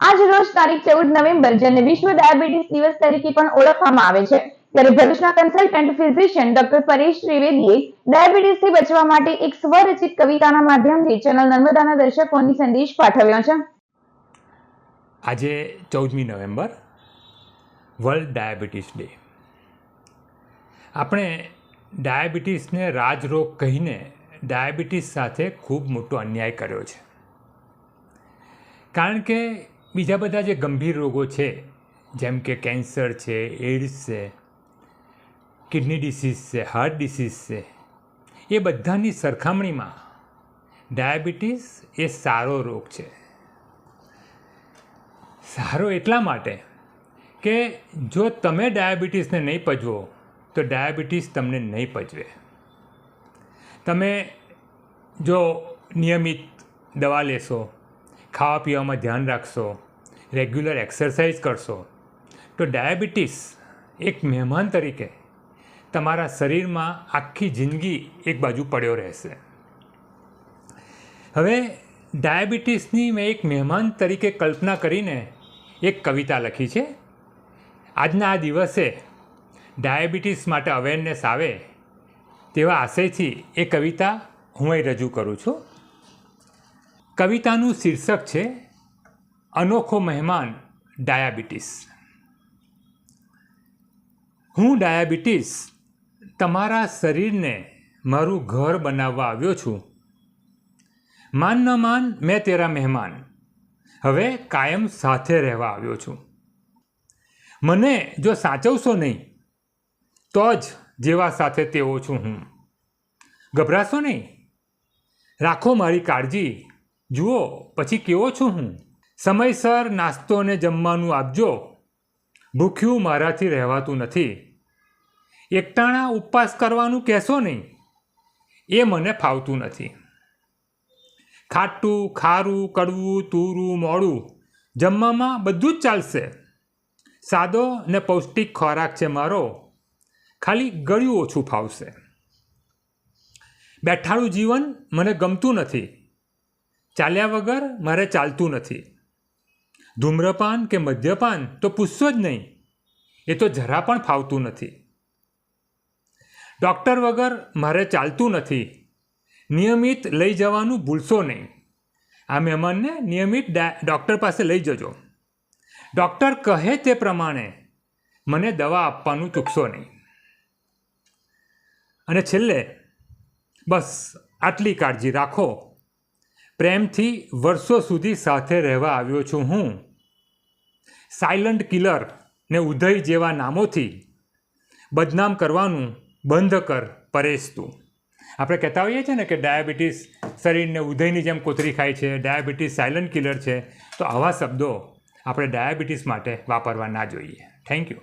આજ રોજ તારીખ ચૌદ નવેમ્બર, જેને વિશ્વ ડાયાબિટીસ દિવસ તરીકે પણ ઓળખવામાં આવે છે, ત્યારે ભરૂચના કન્સલ્ટન્ટ ફિઝિશિયન ડોક્ટર પરેશ ત્રિવેદીએ ડાયાબિટીસથી બચવા માટે એક સ્વરચિત કવિતાના માધ્યમથી ચેનલ નર્મદાના દર્શકોની સંદેશ પાઠવ્યો છે. આજે ચૌદમી નવેમ્બર, વર્લ્ડ ડાયાબિટીસ ડે. આપણે ડાયાબિટીસને રાજરોગ કહીને ડાયાબિટીસ સાથે ખૂબ મોટો અન્યાય કર્યો છે. કારણ કે બીજા બધા જે ગંભીર રોગો છે, જેમ કે કેન્સર છે એડ્સ છે, કિડની ડિસીઝ છે, હાર્ટ ડિસીઝ છે, એ બધાની સરખામણીમાં ડાયાબિટીસ એ સારો રોગ છે. સારો એટલા માટે કે જો તમે ડાયાબિટીસને નહીં પજવો, તો ડાયાબિટીસ તમને નહીં પજવે. તમે જો નિયમિત દવા લેશો ખાવા પીવામાં ધ્યાન રાખશો રેગ્યુલર એક્સરસાઇઝ કરશો. તો ડાયાબિટીસ એક મહેમાન તરીકે તમારા શરીરમાં આખી જિંદગી એક બાજુ પડ્યો રહેશે. હવે ડાયાબિટીસની મેં એક મહેમાન તરીકે કલ્પના કરીને એક કવિતા લખી છે. આજના આ દિવસે ડાયાબિટીસ માટે અવેરનેસ આવે તેવા આશયથી એ કવિતા હું અહીં રજૂ કરું છું. કવિતાનું શીર્ષક છે, અનોખો મહેમાન, ડાયાબિટીસ. હું ડાયાબિટીસ, તમારા શરીરને મારું ઘર બનાવવા આવ્યો છું. માન ન માન, મેં તેરા મહેમાન. હવે કાયમ સાથે રહેવા આવ્યો છું. મને જો સાચવશો નહીં, તો જ જેવા સાથે તેવો છું હું. ગભરાશો નહીં? રાખો મારી કાળજી. જુઓ, પછી કેવો છું હું? સમયસર નાસ્તો અને જમવાનું આપજો. ભૂખ્યું મારાથી રહેવાતું નથી. એકટાણા ઉપવાસ કરવાનું કહેશો નહીં. એ મને ફાવતું નથી. ખાટું, ખારું, કડવું, તૂરું, મોડું જમવામાં બધું જ ચાલશે. સાદો ને પૌષ્ટિક ખોરાક છે મારો. ખાલી ગળ્યું ઓછું ફાવશે. બેઠાળું જીવન મને ગમતું નથી. ચાલ્યા વગર મારે ચાલતું નથી. ધૂમ્રપાન કે મદ્યપાન તો પૂછશો જ નહીં. એ તો જરા પણ ફાવતું નથી. ડૉક્ટર વગર મારે ચાલતું નથી. નિયમિત લઈ જવાનું ભૂલશો નહીં. આ મહેમાનને નિયમિત ડૉક્ટર પાસે લઈ જજો. ડૉક્ટર કહે તે પ્રમાણે મને દવા આપવાનું ચૂકશો નહીં. અને છેલ્લે, બસ આટલી કાળજી રાખો. પ્રેમથી વર્ષો સુધી સાથે રહેવા આવ્યો છું હું. સાયલન્ટ કિલર ને ઉદય જેવા નામોથી બદનામ કરવાનું બંધ કર, પરેશ તું. આપણે કહેતા હોઈએ છીએ ને કે ડાયાબિટીસ શરીરને ઉદયની જેમ કોતરી ખાય છે, ડાયાબિટીસ સાયલન્ટ કિલર છે, તો આવા શબ્દો આપણે ડાયાબિટીસ માટે વાપરવા ના જોઈએ. Thank you